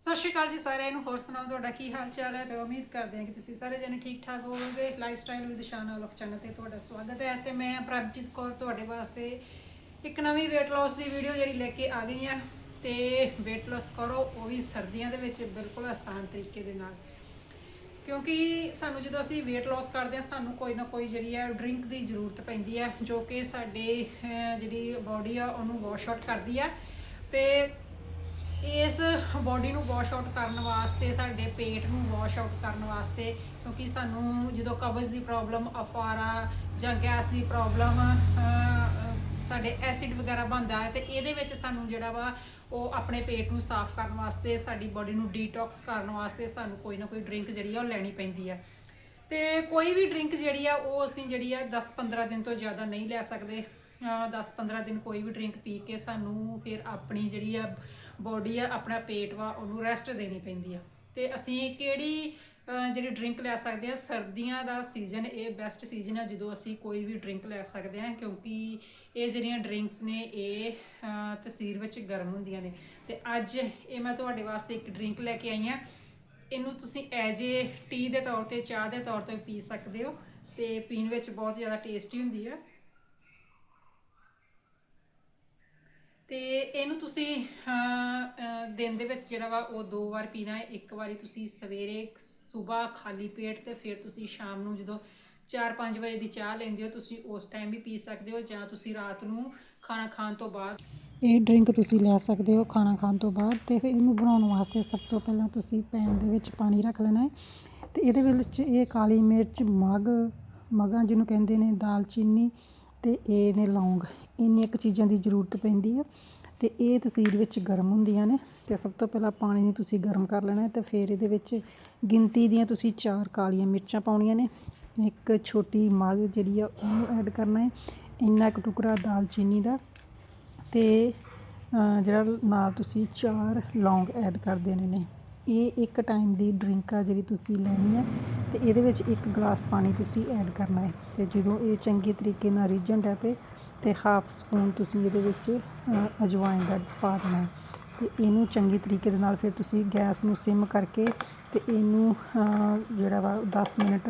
ਸਤਿ ਸ਼੍ਰੀ ਅਕਾਲ ਜੀ ਸਾਰਿਆਂ ਨੂੰ, ਹੋਰ ਸੁਣਾਓ ਤੁਹਾਡਾ ਕੀ ਹਾਲ ਚਾਲ ਹੈ? ਤੇ ਉਮੀਦ ਕਰਦੇ ਹਾਂ ਕਿ ਤੁਸੀਂ ਸਾਰੇ ਜਣੇ ਠੀਕ ਠਾਕ ਹੋਵੋਗੇ। ਲਾਈਫਸਟਾਈਲ ਵਿਦ ਸ਼ਾਨਾ ਲੋਕ ਚੈਨਲ ਤੇ ਤੁਹਾਡਾ ਸਵਾਗਤ ਹੈ ਤੇ ਮੈਂ ਪ੍ਰਭਜੀਤ ਕੌਰ ਤੁਹਾਡੇ ਵਾਸਤੇ ਇੱਕ ਨਵੀਂ weight loss ਦੀ ਵੀਡੀਓ ਜਿਹੜੀ ਲੈ ਕੇ ਆ ਗਈ ਹਾਂ ਤੇ weight loss ਕਰੋ, ਉਹ ਵੀ ਸਰਦੀਆਂ ਦੇ ਵਿੱਚ ਬਿਲਕੁਲ ਆਸਾਨ ਤਰੀਕੇ ਦੇ ਨਾਲ। ਕਿਉਂਕਿ ਸਾਨੂੰ ਜਦੋਂ ਅਸੀਂ weight loss ਕਰਦੇ ਹਾਂ, ਸਾਨੂੰ ਕੋਈ ਨਾ ਕੋਈ ਜਿਹੜੀ ਹੈ ਡਰਿੰਕ ਦੀ ਜ਼ਰੂਰਤ ਪੈਂਦੀ ਹੈ, ਜੋ ਕਿ ਸਾਡੇ ਜਿਹੜੀ ਬਾਡੀ ਆ, ਉਹਨੂੰ ਵਾਸ਼ ਆਊਟ ਕਰਦੀ ਆ। ਤੇ ਇਸ ਬਾਡੀ ਨੂੰ ਵਾਸ਼ ਆਊਟ ਕਰਨ ਵਾਸਤੇ, ਸਾਡੇ ਪੇਟ ਨੂੰ ਵਾਸ਼ ਆਊਟ ਕਰਨ ਵਾਸਤੇ, ਕਿਉਂਕਿ ਸਾਨੂੰ ਜਦੋਂ ਕਬਜ਼ ਦੀ ਪ੍ਰੋਬਲਮ ਅਫਾਰਾ ਜਾਂ ਗੈਸ ਦੀ ਪ੍ਰੋਬਲਮ ਸਾਡੇ ਐਸਿਡ ਵਗੈਰਾ ਬਣਦਾ ਹੈ, ਤੇ ਇਹਦੇ ਵਿੱਚ ਸਾਨੂੰ ਜਿਹੜਾ ਵਾ, ਉਹ ਆਪਣੇ ਪੇਟ ਨੂੰ ਸਾਫ਼ ਕਰਨ ਵਾਸਤੇ, ਸਾਡੀ ਬਾਡੀ ਨੂੰ ਡੀਟੌਕਸ ਕਰਨ ਵਾਸਤੇ ਸਾਨੂੰ ਕੋਈ ਨਾ ਕੋਈ ਡਰਿੰਕ ਜਿਹੜੀ ਆ, ਉਹ ਲੈਣੀ ਪੈਂਦੀ ਆ। ਤੇ ਕੋਈ ਵੀ ਡਰਿੰਕ ਜਿਹੜੀ ਆ, ਉਹ ਅਸੀਂ ਜਿਹੜੀ ਆ 10-15 ਦਿਨ ਤੋਂ ਜ਼ਿਆਦਾ ਨਹੀਂ ਲੈ ਸਕਦੇ। 10-15 ਦਿਨ ਕੋਈ ਵੀ ਡਰਿੰਕ ਪੀ ਕੇ ਸਾਨੂੰ ਫਿਰ ਆਪਣੀ ਜਿਹੜੀ ਆ ਬੋਡੀ ਆ, ਆਪਣਾ ਪੇਟ ਵਾ, ਉਹਨੂੰ ਰੈਸਟ ਦੇਣੀ ਪੈਂਦੀ ਆ। ਤੇ ਅਸੀਂ ਕਿਹੜੀ ਜਿਹੜੀ ਡਰਿੰਕ ਲੈ ਸਕਦੇ ਆ, ਸਰਦੀਆਂ ਦਾ ਸੀਜ਼ਨ ਇਹ ਬੈਸਟ ਸੀਜ਼ਨ ਆ, ਜਦੋਂ ਅਸੀਂ ਕੋਈ ਵੀ ਡਰਿੰਕ ਲੈ ਸਕਦੇ ਆ, ਕਿਉਂਕਿ ਇਹ ਜਿਹੜੀਆਂ ਡਰਿੰਕਸ ਨੇ, ਇਹ ਤਸੀਰ ਵਿੱਚ ਗਰਮ ਹੁੰਦੀਆਂ ਨੇ। ਤੇ ਅੱਜ ਇਹ ਮੈਂ ਤੁਹਾਡੇ ਵਾਸਤੇ ਇੱਕ ਡਰਿੰਕ ਲੈ ਕੇ ਆਈ ਆ। ਇਹਨੂੰ ਤੁਸੀਂ ਐਜ ਏ ਟੀ ਦੇ ਤੌਰ ਤੇ, ਚਾਹ ਦੇ ਤੌਰ ਤੇ ਪੀ ਸਕਦੇ ਹੋ। ਤੇ ਪੀਣ ਵਿੱਚ ਬਹੁਤ ਜ਼ਿਆਦਾ ਟੇਸਟੀ ਹੁੰਦੀ ਆ। ਤੇ ਇਹਨੂੰ ਤੁਸੀਂ ਦਿਨ ਦੇ ਵਿੱਚ ਜਿਹੜਾ ਵਾ ਉਹ ਦੋ ਵਾਰ ਪੀਣਾ ਹੈ। ਇੱਕ ਵਾਰੀ ਤੁਸੀਂ ਸਵੇਰੇ ਸਵੇਰ ਖਾਲੀ ਪੇਟ ਤੇ ਫਿਰ ਤੁਸੀਂ ਸ਼ਾਮ ਨੂੰ ਜਦੋਂ 4-5 ਵਜੇ ਦੀ ਚਾਹ ਲੈਂਦੇ ਹੋ, ਤੁਸੀਂ ਉਸ ਟਾਈਮ ਵੀ ਪੀ ਸਕਦੇ ਹੋ ਜਾਂ ਤੁਸੀਂ ਰਾਤ ਨੂੰ ਖਾਣਾ ਖਾਣ ਤੋਂ ਬਾਅਦ ਇਹ ਡਰਿੰਕ ਤੁਸੀਂ ਲੈ ਸਕਦੇ ਹੋ ਖਾਣਾ ਖਾਣ ਤੋਂ ਬਾਅਦ ਤੇ ਫਿਰ ਇਹਨੂੰ ਬਣਾਉਣ ਵਾਸਤੇ ਸਭ ਤੋਂ ਪਹਿਲਾਂ ਤੁਸੀਂ ਪੈਨ ਦੇ ਵਿੱਚ ਪਾਣੀ ਰੱਖ ਲੈਣਾ ਹੈ। ਤੇ ਇਹਦੇ ਵਿੱਚ ਇਹ ਕਾਲੀ ਮਿਰਚ, ਮਗ, ਮਗਾਂ ਜਿਹਨੂੰ ਕਹਿੰਦੇ ਨੇ, ਦਾਲਚੀਨੀ ਅਤੇ ਇਹ ਨੇ ਲੌਂਗ ਇੰਨੀ ਕੁ ਚੀਜ਼ਾਂ ਦੀ ਜ਼ਰੂਰਤ ਪੈਂਦੀ ਹੈ ਅਤੇ ਇਹ ਤਸੀਰ ਵਿੱਚ ਗਰਮ ਹੁੰਦੀਆਂ ਨੇ ਅਤੇ ਸਭ ਤੋਂ ਪਹਿਲਾਂ ਪਾਣੀ ਨੂੰ ਤੁਸੀਂ ਗਰਮ ਕਰ ਲੈਣਾ ਅਤੇ ਫਿਰ ਇਹਦੇ ਵਿੱਚ ਗਿਣਤੀ ਦੀਆਂ ਤੁਸੀਂ ਚਾਰ ਕਾਲੀਆਂ ਮਿਰਚਾਂ ਪਾਉਣੀਆਂ ਨੇ। ਇੱਕ ਛੋਟੀ ਮਗ ਜਿਹੜੀ ਆ ਉਹਨੂੰ ਐਡ ਕਰਨਾ ਹੈ, ਇੰਨਾ ਕੁ ਟੁਕੜਾ ਦਾਲਚੀਨੀ ਦਾ ਅਤੇ ਜਿਹੜਾ ਨਾਲ ਤੁਸੀਂ ਚਾਰ ਲੌਂਗ ਐਡ ਕਰ ਦੇਣੇ ਨੇ। ਇਹ ਇੱਕ ਟਾਈਮ ਦੀ ਡਰਿੰਕ ਆ ਜਿਹੜੀ ਤੁਸੀਂ ਲੈਣੀ ਹੈ ਤੇ ਇਹਦੇ ਵਿੱਚ ਇੱਕ ਗਲਾਸ ਪਾਣੀ ਤੁਸੀਂ ਐਡ ਕਰਨਾ ਹੈ। ਤੇ ਜਦੋਂ ਇਹ ਚੰਗੇ ਤਰੀਕੇ ਨਾਲ ਰਿੱਝਣ ਡੈ ਪਏ ਤੇ ਹਾਫ ਸਪੂਨ ਤੁਸੀਂ ਇਹਦੇ ਵਿੱਚ ਅਜਵਾਇਨ ਦਾ ਪਾ ਦੇਣਾ ਹੈ। ਤੇ ਇਹਨੂੰ ਚੰਗੇ ਤਰੀਕੇ ਦੇ ਨਾਲ ਫਿਰ ਤੁਸੀਂ ਗੈਸ ਨੂੰ ਸਿਮ ਕਰਕੇ ਤੇ ਇਹਨੂੰ ਜਿਹੜਾ ਵਾ 10 ਮਿੰਟ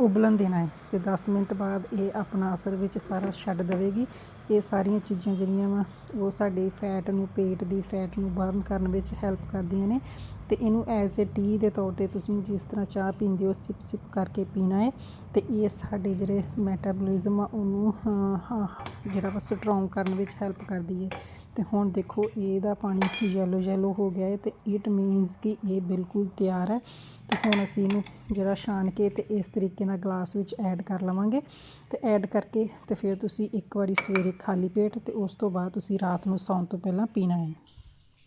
ਉਬਲਣ ਦੇਣਾ ਹੈ। ਤੇ 10 ਮਿੰਟ ਬਾਅਦ ਇਹ ਆਪਣਾ ਅਸਰ ਵਿੱਚ ਸਾਰਾ ਛੱਡ ਦੇਵੇਗੀ। ਇਹ ਸਾਰੀਆਂ ਚੀਜ਼ਾਂ ਜਿਹੜੀਆਂ ਵਾ ਉਹ ਸਾਡੇ ਫੈਟ ਨੂੰ, ਪੇਟ ਦੀ ਫੈਟ ਨੂੰ ਬਰਨ ਕਰਨ ਵਿੱਚ ਹੈਲਪ ਕਰਦੀਆਂ ਨੇ। ਅਤੇ ਇਹਨੂੰ ਐਜ਼ ਏ ਟੀ ਦੇ ਤੌਰ ਤੇ ਤੁਸੀਂ ਜਿਸ ਤਰ੍ਹਾਂ ਚਾਹ ਪੀਂਦੇ ਹੋ ਸਿਪ ਸਿਪ ਕਰਕੇ ਪੀਣਾ ਹੈ ਅਤੇ ਇਹ ਸਾਡੇ ਜਿਹੜੇ ਮੈਟਾਬੋਲਿਜ਼ਮ ਆ, ਉਹਨੂੰ ਜਿਹੜਾ ਵਾ ਸਟਰੋਂਗ ਕਰਨ ਵਿੱਚ ਹੈਲਪ ਕਰਦੀ ਹੈ। ਅਤੇ ਹੁਣ ਦੇਖੋ, ਇਹਦਾ ਪਾਣੀ ਯੈਲੋ ਯੈਲੋ ਹੋ ਗਿਆ ਹੈ ਅਤੇ ਇਟ ਮੀਨਸ ਕਿ ਇਹ ਬਿਲਕੁਲ ਤਿਆਰ ਹੈ। ਅਤੇ ਹੁਣ ਅਸੀਂ ਇਹਨੂੰ ਜਿਹੜਾ ਛਾਣ ਕੇ ਅਤੇ ਇਸ ਤਰੀਕੇ ਨਾਲ ਗਲਾਸ ਵਿੱਚ ਐਡ ਕਰ ਲਵਾਂਗੇ। ਅਤੇ ਐਡ ਕਰਕੇ ਅਤੇ ਫਿਰ ਤੁਸੀਂ ਇੱਕ ਵਾਰੀ ਸਵੇਰੇ ਖਾਲੀ ਪੇਟ ਅਤੇ ਉਸ ਤੋਂ ਬਾਅਦ ਤੁਸੀਂ ਰਾਤ ਨੂੰ ਸੌਣ ਤੋਂ ਪਹਿਲਾਂ ਪੀਣਾ ਹੈ।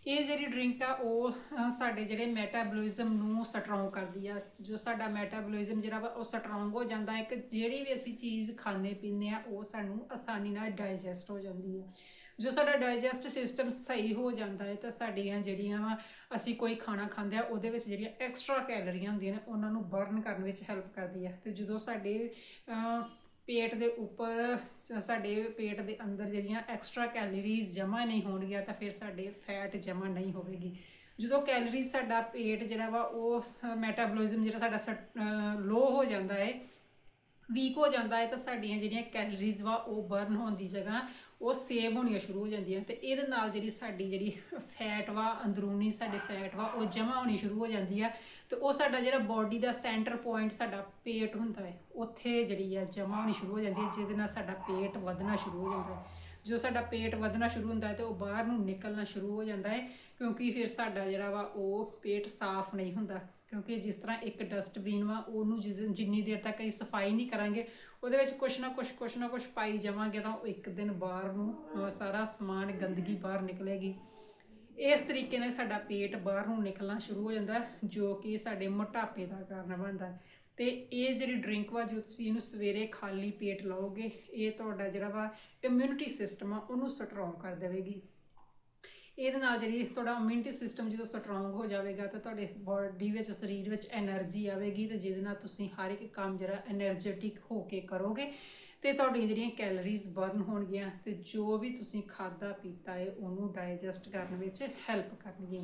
ਇਹ ਜਿਹੜੀ ਡਰਿੰਕ ਆ, ਉਹ ਸਾਡੇ ਜਿਹੜੇ ਮੈਟਾਬੋਲਿਜ਼ਮ ਨੂੰ ਸਟਰੋਂਗ ਕਰਦੀ ਆ। ਜੋ ਸਾਡਾ ਮੈਟਾਬੋਲਿਜ਼ਮ ਜਿਹੜਾ ਵਾ, ਉਹ ਸਟਰੋਂਗ ਹੋ ਜਾਂਦਾ। ਹੈ ਕਿ ਜਿਹੜੀ ਵੀ ਅਸੀਂ ਚੀਜ਼ ਖਾਂਦੇ ਪੀਂਦੇ ਆ, ਉਹ ਸਾਨੂੰ ਆਸਾਨੀ ਨਾਲ ਡਾਈਜੈਸਟ ਹੋ ਜਾਂਦੀ ਹੈ ਜੋ ਸਾਡਾ ਡਾਈਜੈਸਟ ਸਿਸਟਮ ਸਹੀ ਹੋ ਜਾਂਦਾ ਹੈ, ਤਾਂ ਸਾਡੀਆਂ ਜਿਹੜੀਆਂ ਵਾ, ਅਸੀਂ ਕੋਈ ਖਾਣਾ ਖਾਂਦੇ ਆ, ਉਹਦੇ ਵਿੱਚ ਜਿਹੜੀਆਂ ਐਕਸਟਰਾ ਕੈਲਰੀਆਂ ਹੁੰਦੀਆਂ ਨੇ, ਉਹਨਾਂ ਨੂੰ ਬਰਨ ਕਰਨ ਵਿੱਚ ਹੈਲਪ ਕਰਦੀ ਹੈ ਤੇ ਜਦੋਂ ਸਾਡੇ ਪੇਟ ਦੇ ਉੱਪਰ ਸਾਡੇ ਪੇਟ ਦੇ ਅੰਦਰ ਜਿਹੜੀਆਂ ਐਕਸਟਰਾ ਕੈਲਰੀਜ਼ ਜਮ੍ਹਾਂ ਨਹੀਂ ਹੋਣਗੀਆਂ ਤਾਂ ਫਿਰ ਸਾਡੇ ਫੈਟ ਜਮ੍ਹਾਂ ਨਹੀਂ ਹੋਵੇਗੀ। ਜਦੋਂ ਕੈਲਰੀਜ਼ ਸਾਡਾ ਪੇਟ ਜਿਹੜਾ ਵਾ ਉਹ ਮੈਟਾਬੋਲਿਜ਼ਮ ਜਿਹੜਾ ਸਾਡਾ ਲੋ ਹੋ ਜਾਂਦਾ ਹੈ ਵੀਕ ਹੋ ਜਾਂਦਾ ਹੈ ਤਾਂ ਸਾਡੀਆਂ ਜਿਹੜੀਆਂ ਕੈਲਰੀਜ਼ ਵਾ ਉਹ ਬਰਨ ਹੋਣ ਦੀ ਜਗ੍ਹਾ ਉਹ ਸੇਵ ਹੋਣੀਆਂ ਸ਼ੁਰੂ ਹੋ ਜਾਂਦੀਆਂ ਤੇ ਇਹਦੇ ਨਾਲ ਜਿਹੜੀ ਸਾਡੀ ਜਿਹੜੀ ਫੈਟ ਵਾ, ਅੰਦਰੂਨੀ ਸਾਡੇ ਫੈਟ ਵਾ, ਉਹ ਜਮ੍ਹਾਂ ਹੋਣੀ ਸ਼ੁਰੂ ਹੋ ਜਾਂਦੀ ਆ ਤੇ ਉਹ ਸਾਡਾ ਜਿਹੜਾ ਬਾਡੀ ਦਾ ਸੈਂਟਰ ਪੁਆਇੰਟ ਸਾਡਾ ਪੇਟ ਹੁੰਦਾ ਹੈ, ਉੱਥੇ ਜਿਹੜੀ ਆ ਜਮ੍ਹਾਂ ਹੋਣੀ ਸ਼ੁਰੂ ਹੋ ਜਾਂਦੀ ਹੈ, ਜਿਹਦੇ ਨਾਲ ਸਾਡਾ ਪੇਟ ਵਧਣਾ ਸ਼ੁਰੂ ਹੋ ਜਾਂਦਾ ਹੈ। ਜੋ ਸਾਡਾ ਪੇਟ ਵਧਣਾ ਸ਼ੁਰੂ ਹੁੰਦਾ ਹੈ ਤੇ ਉਹ ਬਾਹਰ ਨੂੰ ਨਿਕਲਣਾ ਸ਼ੁਰੂ ਹੋ ਜਾਂਦਾ ਹੈ, ਕਿਉਂਕਿ ਫਿਰ ਸਾਡਾ ਜਿਹੜਾ ਵਾ ਉਹ ਪੇਟ ਸਾਫ਼ ਨਹੀਂ ਹੁੰਦਾ। ਕਿਉਂਕਿ ਜਿਸ ਤਰ੍ਹਾਂ ਇੱਕ ਡਸਟਬਿਨ ਵਾ ਉਹਨੂੰ ਜਿਦ- ਜਿੰਨੀ ਦੇਰ ਤੱਕ ਅਸੀਂ ਸਫ਼ਾਈ ਨਹੀਂ ਕਰਾਂਗੇ ਉਹਦੇ ਵਿੱਚ ਕੁਛ ਨਾ ਕੁਛ ਕੁਛ ਨਾ ਕੁਛ ਪਾਈ ਜਾਵਾਂਗੇ ਤਾਂ ਉਹ ਇੱਕ ਦਿਨ ਬਾਹਰ ਨੂੰ ਅਹ, ਸਾਰਾ ਸਮਾਨ ਗੰਦਗੀ ਬਾਹਰ ਨਿਕਲੇਗੀ ਇਸ ਤਰੀਕੇ ਨਾਲ ਸਾਡਾ ਪੇਟ ਬਾਹਰ ਨੂੰ ਨਿਕਲਣਾ ਸ਼ੁਰੂ ਹੋ ਜਾਂਦਾ ਹੈ, ਜੋ ਕਿ ਸਾਡੇ ਮੋਟਾਪੇ ਦਾ ਕਾਰਨ ਬਣਦਾ ਹੈ। ਤੇ ਇਹ ਜਿਹੜੀ ਡਰਿੰਕ ਵਾ ਜੋ ਤੁਸੀਂ ਇਹਨੂੰ ਸਵੇਰੇ ਖਾਲੀ ਪੇਟ ਲਓਗੇ ਇਹ ਤੁਹਾਡਾ ਜਿਹੜਾ ਵਾ ਇਮਿਊਨਿਟੀ ਸਿਸਟਮ ਆ ਉਹਨੂੰ ਸਟਰੋਂਗ ਕਰ ਦੇਵੇਗੀ ਇਹਦੇ ਨਾਲ ਜਿਹੜੀ ਤੁਹਾਡਾ ਇਮਿਊਨਿਟੀ ਸਿਸਟਮ ਜਦੋਂ ਸਟਰੋਂਗ ਹੋ ਜਾਵੇਗਾ ਤਾਂ ਤੁਹਾਡੇ ਬਾਡੀ ਵਿੱਚ, ਸਰੀਰ ਵਿੱਚ એનર્ਜੀ ਆਵੇਗੀ ਤੇ ਜਿਹਦੇ ਨਾਲ ਤੁਸੀਂ ਹਰ ਇੱਕ ਕੰਮ ਜਿਹੜਾ એનર્ਜੈਟਿਕ ਹੋ ਕੇ ਕਰੋਗੇ ਤੇ ਤੁਹਾਡੀ ਜਿਹੜੀਆਂ ਕੈਲਰੀਜ਼ ਬਰਨ ਹੋਣਗੀਆਂ ਤੇ ਜੋ ਵੀ ਤੁਸੀਂ ਖਾਦਾ ਪੀਤਾ ਹੈ, ਉਹਨੂੰ ਡਾਈਜੈਸਟ ਕਰਨ ਵਿੱਚ ਹੈਲਪ ਕਰਨਗੇ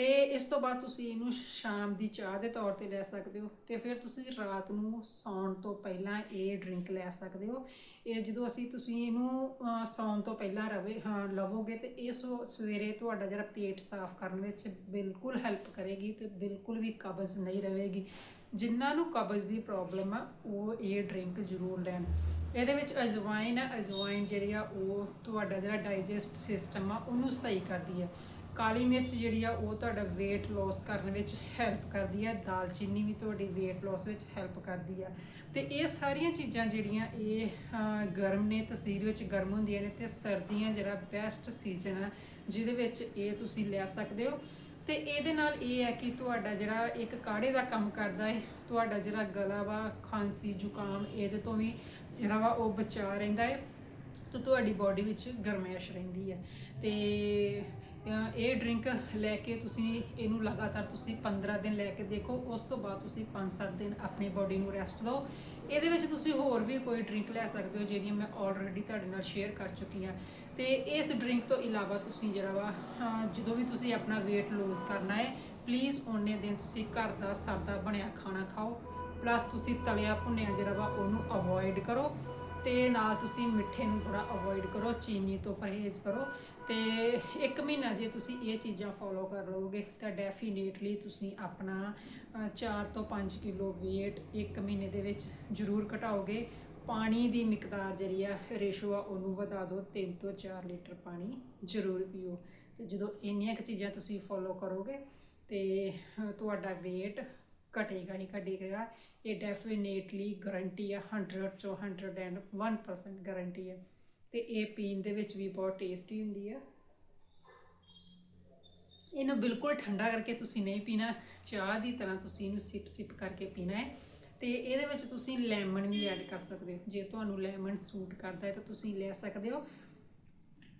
ਤੇ ਇਸ ਤੋਂ ਬਾਅਦ ਤੁਸੀਂ ਇਹਨੂੰ ਸ਼ਾਮ ਦੀ ਚਾਹ ਦੇ ਤੌਰ ਤੇ ਲੈ ਸਕਦੇ ਹੋ ਤੇ ਫਿਰ ਤੁਸੀਂ ਰਾਤ ਨੂੰ ਸੌਣ ਤੋਂ ਪਹਿਲਾਂ ਇਹ ਡਰਿੰਕ ਲੈ ਸਕਦੇ ਹੋ। ਇਹ ਜਦੋਂ ਅਸੀਂ ਤੁਸੀਂ ਇਹਨੂੰ ਅਹ, ਸੌਣ ਤੋਂ ਪਹਿਲਾਂ ਰਵੇ ਲਵੋਗੇ ਤੇ ਇਹ ਸੋ- ਸਵੇਰੇ ਤੁਹਾਡਾ ਜਿਹੜਾ ਪੇਟ ਸਾਫ਼ ਕਰਨ ਵਿੱਚ ਬਿਲਕੁਲ ਹੈਲਪ ਕਰੇਗੀ ਤੇ ਬਿਲਕੁਲ ਵੀ ਕਬਜ਼ ਨਹੀਂ ਰਹੇਗੀ। ਜਿਨ੍ਹਾਂ ਨੂੰ ਕਬਜ਼ ਦੀ ਪ੍ਰੋਬਲਮ ਆ ਉਹ ਇਹ ਡਰਿੰਕ ਜ਼ਰੂਰ ਲੈਣ। ਇਹਦੇ ਵਿੱਚ ਅਜਵਾਇਨ ਆ ਅਜਵਾਇਨ ਜਿਹੜੀ ਆ ਉਹ ਤੁਹਾਡਾ ਜਿਹੜਾ ਡਾਈਜੈਸਟ ਸਿਸਟਮ ਆ ਉਹਨੂੰ ਸਹੀ ਕਰਦੀ ਹੈ ਕਾਲੀ ਮਿਰਚ ਜਿਹੜੀ ਆ, ਉਹ ਤੁਹਾਡਾ weight loss ਕਰਨ ਵਿੱਚ ਹੈਲਪ ਕਰਦੀ ਹੈ ਦਾਲਚੀਨੀ ਵੀ ਤੁਹਾਡੀ weight loss ਵਿੱਚ ਹੈਲਪ ਕਰਦੀ ਆ। ਤੇ ਇਹ ਸਾਰੀਆਂ ਚੀਜ਼ਾਂ ਜਿਹੜੀਆਂ, ਇਹ ਗਰਮ ਨੇ ਤਸੀਰ ਵਿੱਚ ਗਰਮ ਹੁੰਦੀਆਂ ਨੇ ਤੇ ਸਰਦੀਆਂ ਜਿਹੜਾ ਬੈਸਟ ਸੀਜ਼ਨ ਆ, ਜਿਹਦੇ ਵਿੱਚ ਇਹ ਤੁਸੀਂ ਲੈ ਸਕਦੇ ਹੋ। ਤੇ ਇਹਦੇ ਨਾਲ ਇਹ ਹੈ ਕਿ ਤੁਹਾਡਾ ਜਿਹੜਾ ਇੱਕ ਕਾੜੇ ਦਾ ਕੰਮ ਕਰਦਾ ਹੈ ਤੁਹਾਡਾ ਜਿਹੜਾ ਗਲਾ ਵਾ, ਖਾਂਸੀ, ਜ਼ੁਕਾਮ, ਇਹਦੇ ਤੋਂ ਵੀ ਜਿਹੜਾ ਵਾ, ਉਹ ਬਚਾ ਰਹਿੰਦਾ ਹੈ ਤੇ ਤੁਹਾਡੀ ਬਾਡੀ ਵਿੱਚ ਗਰਮੈਸ਼ ਰਹਿੰਦੀ ਹੈ ਤੇ ਇਹ ਡਰਿੰਕ ਲੈ ਕੇ ਤੁਸੀਂ ਇਹਨੂੰ ਲਗਾਤਾਰ ਤੁਸੀਂ 15 ਦਿਨ ਲੈ ਕੇ ਦੇਖੋ, ਉਸ ਤੋਂ ਬਾਅਦ ਤੁਸੀਂ 5-7 ਦਿਨ ਆਪਣੀ ਬਾਡੀ ਨੂੰ ਰੈਸਟ ਦਿਓ। ਇਹਦੇ ਵਿੱਚ ਤੁਸੀਂ ਹੋਰ ਵੀ ਕੋਈ ਡਰਿੰਕ ਲੈ ਸਕਦੇ ਹੋ ਜਿਹੜੀਆਂ ਮੈਂ ਆਲਰੇਡੀ ਤੁਹਾਡੇ ਨਾਲ ਸ਼ੇਅਰ ਕਰ ਚੁੱਕੀ ਹਾਂ। ਤੇ ਇਸ ਡਰਿੰਕ ਤੋਂ ਇਲਾਵਾ ਤੁਸੀਂ ਜਿਹੜਾ ਵਾ ਜਦੋਂ ਵੀ ਤੁਸੀਂ ਆਪਣਾ weight lose ਕਰਨਾ ਹੈ ਪਲੀਜ਼ ਉਹਨੇ ਦਿਨ ਤੁਸੀਂ ਘਰ ਦਾ ਸਾਦਾ ਬਣਿਆ ਖਾਣਾ ਖਾਓ। ਪਲੱਸ ਤੁਸੀਂ ਤਲਿਆ ਭੁੰਨਿਆ ਜਿਹੜਾ ਵਾ, ਉਹਨੂੰ ਅਵੋਇਡ ਕਰੋ। ਤੇ ਨਾਲ ਤੁਸੀਂ ਮਿੱਠੇ ਨੂੰ ਥੋੜਾ ਅਵੋਇਡ ਕਰੋ, ਚੀਨੀ ਤੋਂ ਪਰਹੇਜ਼ ਕਰੋ ਤੇ ਇੱਕ ਮਹੀਨਾ ਜੇ ਤੁਸੀਂ ਇਹ ਚੀਜ਼ਾਂ ਫੋਲੋ ਕਰ ਲਓਗੇ ਤਾਂ ਡੈਫੀਨੇਟਲੀ ਤੁਸੀਂ ਆਪਣਾ 4 ਤੋਂ 5 ਕਿਲੋ weight ਇੱਕ ਮਹੀਨੇ ਦੇ ਵਿੱਚ ਜ਼ਰੂਰ ਘਟਾਓਗੇ। ਪਾਣੀ ਦੀ ਮਿਕਦਾਰ ਜਿਹੜੀ ਆ ਰੇਸ਼ੋ ਆ, ਉਹਨੂੰ ਵਧਾ ਦਿਓ 3 ਤੋਂ 4 ਲੀਟਰ ਪਾਣੀ ਜ਼ਰੂਰ ਪੀਓ। ਤੇ ਜਦੋਂ ਇੰਨੀਆਂ ਕੁ ਚੀਜ਼ਾਂ ਤੁਸੀਂ ਫੋਲੋ ਕਰੋਗੇ ਤੇ ਤੁਹਾਡਾ weight ਘਟੇਗਾ ਹੀ ਘਟੇਗਾ। ਇਹ ਡੈਫੀਨੇਟਲੀ ਗਾਰੰਟੀ ਆ 100 ਚੋਂ 101% ਗਾਰੰਟੀ ਹੈ ਤੇ ਇਹ ਪੀਣ ਦੇ ਵਿੱਚ ਵੀ ਬਹੁਤ ਟੇਸਟੀ ਹੁੰਦੀ ਆ। ਇਹਨੂੰ ਬਿਲਕੁਲ ਠੰਡਾ ਕਰਕੇ ਤੁਸੀਂ ਨਹੀਂ ਪੀਣਾ, ਚਾਹ ਦੀ ਤਰ੍ਹਾਂ ਤੁਸੀਂ ਇਹਨੂੰ ਸਿਪ ਸਿਪ ਕਰਕੇ ਪੀਣਾ ਹੈ। ਤੇ ਇਹਦੇ ਵਿੱਚ ਤੁਸੀਂ ਲੈਮਨ ਵੀ ਐਡ ਕਰ ਸਕਦੇ ਹੋ। ਜੇ ਤੁਹਾਨੂੰ ਲੈਮਨ ਸੂਟ ਕਰਦਾ ਹੈ ਤਾਂ ਤੁਸੀਂ ਲੈ ਸਕਦੇ ਹੋ।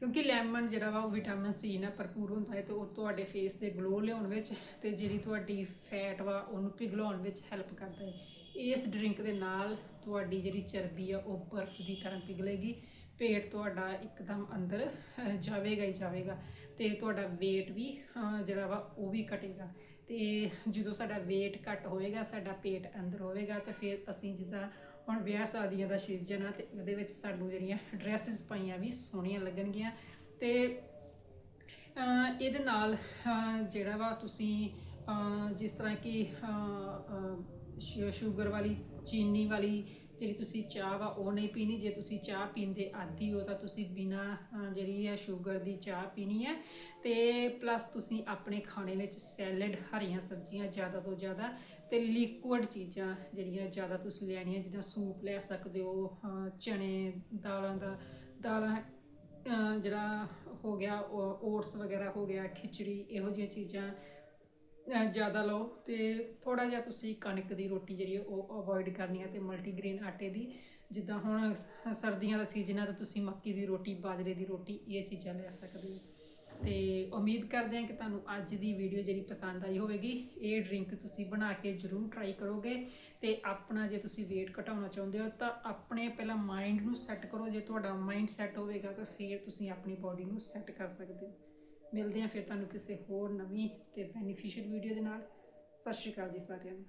ਕਿਉਂਕਿ ਲੈਮਨ ਜਿਹੜਾ ਵਾ, ਉਹ ਵਿਟਾਮਿਨ ਸੀ ਨਾਲ ਭਰਪੂਰ ਹੁੰਦਾ ਹੈ ਤੇ ਉਹ ਤੁਹਾਡੇ ਫੇਸ ਦੇ ਗਲੋ ਲਿਆਉਣ ਵਿੱਚ ਤੇ ਜਿਹੜੀ ਤੁਹਾਡੀ ਫੈਟ ਵਾ, ਉਹਨੂੰ ਪਿਘਲਾਉਣ ਵਿੱਚ ਹੈਲਪ ਕਰਦਾ ਹੈ। ਇਸ ਡਰਿੰਕ ਦੇ ਨਾਲ ਤੁਹਾਡੀ ਜਿਹੜੀ ਚਰਬੀ ਆ, ਉਹ ਬਰਫ਼ ਦੀ ਤਰ੍ਹਾਂ ਪਿਘਲੇਗੀ, ਪੇਟ ਤੁਹਾਡਾ ਇੱਕਦਮ ਅੰਦਰ ਜਾਵੇਗਾ ਹੀ ਜਾਵੇਗਾ ਤੇ ਤੁਹਾਡਾ weight ਵੀ ਜਿਹੜਾ ਵਾ, ਉਹ ਵੀ ਘਟੇਗਾ। ਤੇ ਜਦੋਂ ਸਾਡਾ weight ਘਟ ਹੋਏਗਾ, ਸਾਡਾ ਪੇਟ ਅੰਦਰ ਹੋਵੇਗਾ ਤੇ ਫਿਰ ਅਸੀਂ ਜਿੱਦਾਂ ਹੁਣ ਵਿਆਹ ਸ਼ਾਦੀਆਂ ਦਾ ਸੀਜ਼ਨ ਆ ਤੇ ਉਹਦੇ ਵਿੱਚ ਸਾਨੂੰ ਜਿਹੜੀਆਂ ਡਰੈਸਸ ਪਾਈਆਂ ਵੀ ਸੋਹਣੀਆਂ ਲੱਗਣਗੀਆਂ ਤੇ ਇਹਦੇ ਨਾਲ ਜਿਹੜਾ ਵਾ ਤੁਸੀਂ ਜਿਸ ਤਰ੍ਹਾਂ ਕਿ ਸ਼ੂਗਰ ਵਾਲੀ, ਚੀਨੀ ਵਾਲੀ ਜਿਹੜੀ ਤੁਸੀਂ ਚਾਹ ਵਾ, ਉਹ ਨਹੀਂ ਪੀਣੀ, ਜੇ ਤੁਸੀਂ ਚਾਹ ਪੀਂਦੇ ਆਦੀ ਹੋ, ਤਾਂ ਤੁਸੀਂ ਬਿਨਾ ਜਿਹੜੀ ਹੈ ਸ਼ੂਗਰ ਦੀ ਚਾਹ ਪੀਣੀ ਹੈ। ਤੇ ਪਲੱਸ ਤੁਸੀਂ ਆਪਣੇ ਖਾਣੇ ਵਿੱਚ ਸੈਲਡ ਹਰੀਆਂ ਸਬਜ਼ੀਆਂ ਜ਼ਿਆਦਾ ਤੋਂ ਜ਼ਿਆਦਾ ਤੇ ਲਿਕੁਇਡ ਚੀਜ਼ਾਂ ਜਿਹੜੀਆਂ ਜ਼ਿਆਦਾ ਤੁਸੀਂ ਲੈਣੀਆਂ, ਜਿੱਦਾਂ ਸੂਪ ਲੈ ਸਕਦੇ ਹੋ ਚਣੇ ਦਾਲਾਂ ਦਾ, ਦਾਲਾਂ ਜਿਹੜਾ ਹੋ ਗਿਆ ਓਟਸ ਵਗੈਰਾ ਹੋ ਗਿਆ, ਖਿਚੜੀ, ਇਹੋ ਜਿਹੀਆਂ ਚੀਜ਼ਾਂ ਜ਼ਿਆਦਾ ਲਓ ਤੇ ਥੋੜਾ ਜਿਹਾ ਤੁਸੀਂ ਕਣਕ ਦੀ ਰੋਟੀ ਜਿਹੜੀ ਉਹ ਅਵੋਇਡ ਕਰਨੀ ਹੈ ਤੇ ਮਲਟੀਗ੍ਰੇਨ ਆਟੇ ਦੀ। ਜਿੱਦਾਂ ਹੁਣ ਸਰਦੀਆਂ ਦਾ ਸੀਜ਼ਨ ਆ ਤਾਂ ਤੁਸੀਂ ਮੱਕੀ ਦੀ ਰੋਟੀ, ਬਾਜਰੇ ਦੀ ਰੋਟੀ ਇਹ ਚੀਜ਼ਾਂ ਲੈ ਸਕਦੇ ਹੋ। ਤੇ ਉਮੀਦ ਕਰਦੇ ਹਾਂ ਕਿ ਤੁਹਾਨੂੰ ਅੱਜ ਦੀ ਵੀਡੀਓ ਜਿਹੜੀ ਪਸੰਦ ਆਈ ਹੋਵੇਗੀ, ਇਹ ਡਰਿੰਕ ਤੁਸੀਂ ਬਣਾ ਕੇ ਜ਼ਰੂਰ ਟਰਾਈ ਕਰੋਗੇ ਤੇ ਆਪਣਾ ਜੇ ਤੁਸੀਂ weight ਘਟਾਉਣਾ ਚਾਹੁੰਦੇ ਹੋ ਤਾਂ ਆਪਣੇ ਪਹਿਲਾਂ ਮਾਈਂਡ ਨੂੰ ਸੈੱਟ ਕਰੋ, ਜੇ ਤੁਹਾਡਾ ਮਾਈਂਡ ਸੈੱਟ ਹੋਵੇਗਾ ਤਾਂ ਫਿਰ ਤੁਸੀਂ ਆਪਣੀ ਬਾਡੀ ਨੂੰ ਸੈੱਟ ਕਰ ਸਕਦੇ ਹੋ। ਮਿਲਦੇ ਹਾਂ ਫਿਰ ਤੁਹਾਨੂੰ ਕਿਸੇ ਹੋਰ ਨਵੀਂ ਤੇ ਬੈਨੀਫੀਸ਼ੀਅਲ ਵੀਡੀਓ ਦੇ ਨਾਲ। ਸਤਿ ਸ਼੍ਰੀ ਅਕਾਲ ਜੀ ਸਾਰਿਆਂ ਨੂੰ।